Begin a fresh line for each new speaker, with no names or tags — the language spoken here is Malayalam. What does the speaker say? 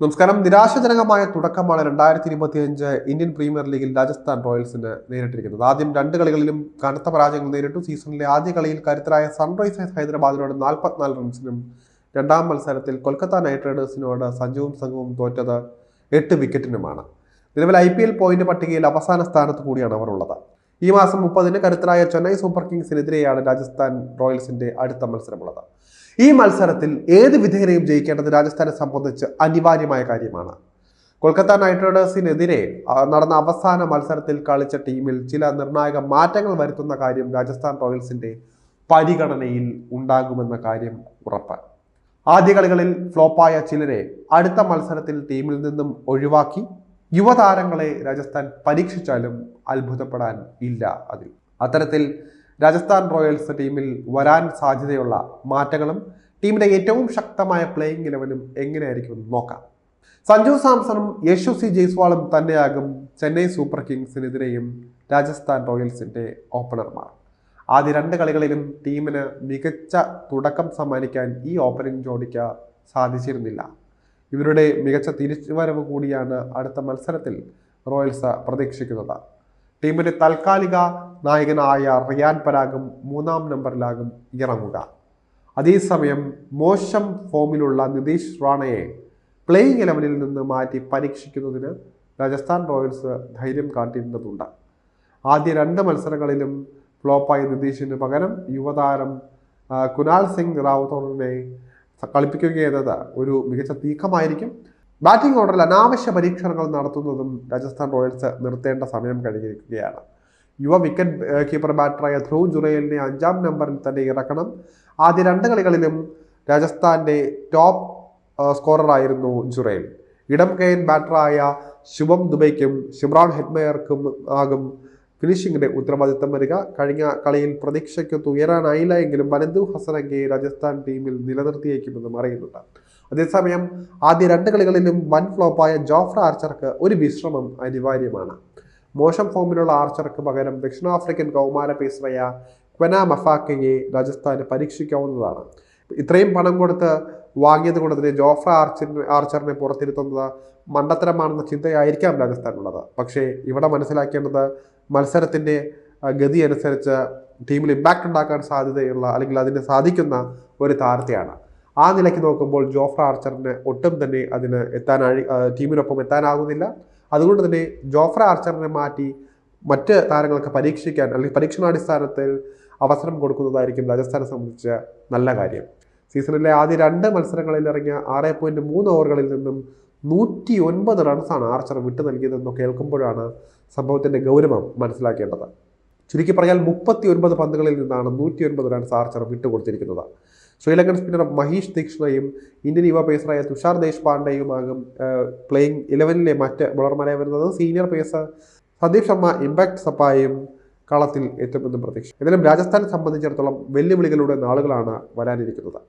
നമസ്കാരം. നിരാശാജനകമായ തുടക്കമാണ് രണ്ടായിരത്തി ഇരുപത്തി അഞ്ച് ഇന്ത്യൻ പ്രീമിയർ ലീഗിൽ രാജസ്ഥാൻ റോയൽസിന് നേരിട്ടിരിക്കുന്നത്. ആദ്യം രണ്ട് കളികളിലും കനത്ത പരാജയങ്ങൾ നേരിട്ടു. സീസണിലെ ആദ്യ കളിയിൽ കരുത്തരായ സൺറൈസേഴ്സ് ഹൈദരാബാദിനോട് നാൽപ്പത്തിനാല് റൺസിനും രണ്ടാം മത്സരത്തിൽ കൊൽക്കത്ത നൈറ്റ് റൈഡേഴ്സിനോട് സഞ്ജുവും സംഘവും തോറ്റത് എട്ട് വിക്കറ്റിനുമാണ്. നിലവിൽ ഐ പി എൽ പോയിന്റ് പട്ടികയിൽ അവസാന സ്ഥാനത്ത് കൂടിയാണ് അവർ ഉള്ളത്. ഈ മാസം മുപ്പതിന് കരുത്തരായ ചെന്നൈ സൂപ്പർ കിങ്സിനെതിരെയാണ് രാജസ്ഥാൻ റോയൽസിന്റെ അടുത്ത മത്സരമുള്ളത്. ഈ മത്സരത്തിൽ ഏത് വിധേനയും ജയിക്കേണ്ടത് രാജസ്ഥാനെ സംബന്ധിച്ച് അനിവാര്യമായ കാര്യമാണ്. കൊൽക്കത്ത നൈറ്റ് റൈഡേഴ്സിനെതിരെ നടന്ന അവസാന മത്സരത്തിൽ കളിച്ച ടീമിൽ ചില നിർണായക മാറ്റങ്ങൾ വരുത്തുന്ന കാര്യം രാജസ്ഥാൻ റോയൽസിന്റെ പരിഗണനയിൽ ഉണ്ടാകുമെന്ന കാര്യം ഉറപ്പ്. ആദ്യ കളികളിൽ ഫ്ലോപ്പായ ചിലരെ അടുത്ത മത്സരത്തിൽ ടീമിൽ നിന്നും ഒഴിവാക്കി യുവതാരങ്ങളെ രാജസ്ഥാൻ പരീക്ഷിച്ചാലും അത്ഭുതപ്പെടാൻ ഇല്ല അതിൽ. അത്തരത്തിൽ രാജസ്ഥാൻ റോയൽസ് ടീമിൽ വരാൻ സാധ്യതയുള്ള മാറ്റങ്ങളും ടീമിന്റെ ഏറ്റവും ശക്തമായ പ്ലേയിങ് ഇലവനും എങ്ങനെയായിരിക്കും നോക്കാം. സഞ്ജു സാംസണും യശു സി ജയ്സ്വാളും തന്നെയാകും ചെന്നൈ സൂപ്പർ കിങ്സിനെതിരെയും രാജസ്ഥാൻ റോയൽസിന്റെ ഓപ്പണർമാർ. ആദ്യ രണ്ട് കളികളിലും ടീമിന് മികച്ച തുടക്കം സമ്മാനിക്കാൻ ഈ ഓപ്പണിംഗ് ജോഡിക്ക് സാധിച്ചിരുന്നില്ല. ഇവരുടെ മികച്ച തിരിച്ചുവരവ് കൂടിയാണ് അടുത്ത മത്സരത്തിൽ റോയൽസ് പ്രതീക്ഷിക്കുന്നത്. ടീമിന്റെ താൽക്കാലിക നായകനായ റിയാൻ പരാഗും മൂന്നാം നമ്പറിലാകും ഇറങ്ങുക. അതേസമയം മോശം ഫോമിലുള്ള നിതീഷ് റാണയെ പ്ലേയിങ് ഇലവനിൽ നിന്ന് മാറ്റി പരീക്ഷിക്കുന്നതിന് രാജസ്ഥാൻ റോയൽസ് ധൈര്യം കാട്ടിയിരുന്നതുണ്ട്. ആദ്യ രണ്ട് മത്സരങ്ങളിലും ഫ്ലോപ്പായ നിതീഷിന് പകരം യുവതാരം കുനാൽ സിംഗ് റാവത്തോറിനെ കളിപ്പിക്കുക ചെയ്തത് ഒരു മികച്ച നീക്കമായിരിക്കും. ബാറ്റിംഗ് ഓർഡറിൽ അനാവശ്യ പരീക്ഷണങ്ങൾ നടത്തുന്നതും രാജസ്ഥാൻ റോയൽസ് നിർത്തേണ്ട സമയം കഴിഞ്ഞിരിക്കുകയാണ്. യുവ വിക്കറ്റ് കീപ്പർ ബാറ്ററായ ധ്രുവ് ജുറേലിനെ അഞ്ചാം നമ്പറിൽ തന്നെ ഇറക്കണം. ആദ്യ രണ്ട് കളികളിലും രാജസ്ഥാന്റെ ടോപ്പ് സ്കോററായിരുന്നു ജുറേൽ ഇടം കൈൻ ബാറ്ററായ ശുഭം ദുബൈക്കും ശിമ്രാൻ ഹെഡ്മയർക്കും ആകും ഫിനിഷിങ്ങിന്റെ ഉത്തരവാദിത്തം വരിക. കഴിഞ്ഞ കളിയിൽ പ്രതീക്ഷയ്ക്കൊത്ത് ഉയരാനായില്ല എങ്കിലും ബനന്ദു ഹസനങ്കയെ രാജസ്ഥാൻ ടീമിൽ നിലനിർത്തിയേക്കുമെന്നും അറിയുന്നുണ്ട്. അതേസമയം ആദ്യ രണ്ട് കളികളിലും വൻ ഫ്ലോപ്പായ ജോഫ്ര ആർച്ചർക്ക് ഒരു വിശ്രമം അനിവാര്യമാണ്. മോശം ഫോമിലുള്ള ആർച്ചർക്ക് പകരം ദക്ഷിണാഫ്രിക്കൻ കൗമാര പേസറയ ക്വന മഫാക്കയെ രാജസ്ഥാന് പരീക്ഷിക്കാവുന്നതാണ്. ഇത്രയും പണം കൊടുത്ത് വാങ്ങിയത് കൊണ്ട് തന്നെ ജോഫ്ര ആർച്ചറിനെ ആർച്ചറിനെ പുറത്തിരുത്തുന്നത് മണ്ടത്തരമാണെന്ന ചിന്തയായിരിക്കാം രാജസ്ഥാനുള്ളത് പക്ഷേ ഇവിടെ മനസ്സിലാക്കേണ്ടത് മത്സരത്തിന്റെ ഗതി അനുസരിച്ച് ടീമിൽ ഇമ്പാക്റ്റ് ഉണ്ടാക്കാൻ സാധ്യതയുള്ള അല്ലെങ്കിൽ അതിന് സാധിക്കുന്ന ഒരു താരത്തെയാണ്. ആ നിലയ്ക്ക് നോക്കുമ്പോൾ ജോഫ്ര ആർച്ചറിന് ഒട്ടും തന്നെ അതിന് എത്താൻ ടീമിനൊപ്പം എത്താനാകുന്നില്ല. അതുകൊണ്ട് തന്നെ ജോഫ്ര ആർച്ചറിനെ മാറ്റി മറ്റ് താരങ്ങൾക്ക് പരീക്ഷിക്കാൻ അല്ലെങ്കിൽ പരീക്ഷണാടിസ്ഥാനത്തിൽ അവസരം കൊടുക്കുന്നതായിരിക്കും രാജസ്ഥാനെ സംബന്ധിച്ച് നല്ല കാര്യം. സീസണിലെ ആദ്യ രണ്ട് മത്സരങ്ങളിൽ ഇറങ്ങിയ ആറ് പോയിന്റ് മൂന്ന് ഓവറുകളിൽ നിന്നും നൂറ്റി ഒൻപത് റൺസാണ് ആർച്ചർ വിട്ടു നൽകിയതെന്ന് കേൾക്കുമ്പോഴാണ് സംഭവത്തിന്റെ ഗൗരവം മനസ്സിലാക്കേണ്ടത്. ചുരുക്കി പറഞ്ഞാൽ മുപ്പത്തി ഒൻപത് പന്തുകളിൽ നിന്നാണ് നൂറ്റി ഒൻപത് റൺസ് ആർച്ചർ വിട്ടുകൊടുത്തിരിക്കുന്നത്. ശ്രീലങ്കൻ സ്പിന്നർ മഹീഷ് ദീക്ഷണയും ഇന്ത്യൻ യുവ പേസറായ തുഷാർ ദേശ്പാണ്ഡെയുമാകും പ്ലേയിങ് ഇലവനിലെ മറ്റ് ബോളർമാരായി വരുന്നത്. Senior pacer Sandeep Sharma impact സപ്പായും കളത്തിൽ എത്തുമെന്നും പ്രതീക്ഷ എന്നാലും രാജസ്ഥാനെ സംബന്ധിച്ചിടത്തോളം വെല്ലുവിളികളുടെ നാളുകളാണ് വരാനിരിക്കുന്നത്.